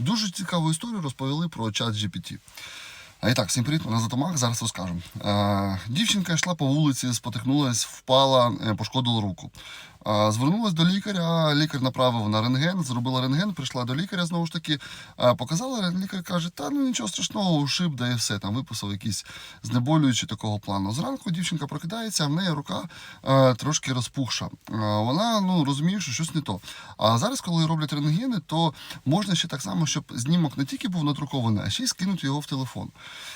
Дуже цікаву історію розповіли про чат GPT. А і так, всім привіт, на Затомах, зараз розкажу. Е, дівчинка йшла по вулиці, спотихнулася, впала, е, пошкодила руку. Звернулась до лікаря, лікар направив на рентген, зробила рентген, прийшла до лікаря знову ж таки, показала, лікар каже, та ну нічого страшного, ушиб, да і все, там виписав якісь знеболюючі такого плану. Зранку дівчинка прокидається, а в неї рука е, трошки розпухша. Е, вона ну, розуміє, що щось не то. А зараз, коли роблять рентгени, то можна ще так само, щоб знімок не тільки був надрукований, а ще й скинути його в телефон.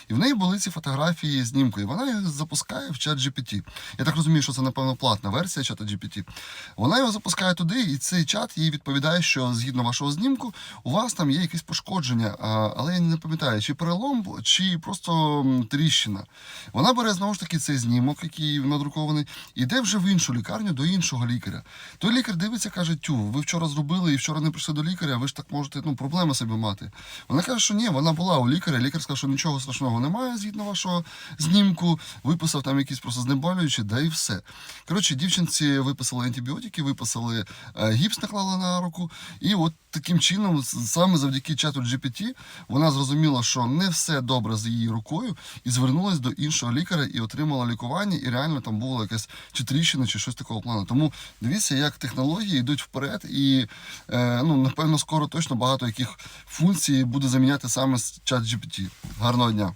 І в неї були ці фотографії знімку, і вона їх запускає в чат GPT. Я так розумію, що це, напевно, платна версія чата GPT. Вона його запускає туди, і цей чат їй відповідає, що згідно вашого знімку, у вас там є якесь пошкодження, але я не пам'ятаю, чи перелом, чи просто тріщина. Вона бере знову ж таки цей знімок, який надрукований, і йде вже в іншу лікарню до іншого лікаря. Той лікар дивиться, каже: Тю, ви вчора зробили і вчора не прийшли до лікаря, ви ж так можете ну, проблеми собі мати. Вона каже, що ні, вона була у лікаря. Лікар сказав, що нічого страшного немає згідно вашого знімку. Виписав там якісь просто знеболюючі, да і все. Коротше, дівчинці виписали антибіотики, виписали е, гіпс, наклали на руку, і от таким чином, саме завдяки чату GPT, вона зрозуміла, що не все добре з її рукою, і звернулась до іншого лікаря і отримала лікування, і реально там була якась чи тріщина, чи щось такого плану. Тому дивіться, як технології йдуть вперед, і е, ну напевно скоро точно багато яких функцій буде заміняти саме чат GPT. Гарного дня!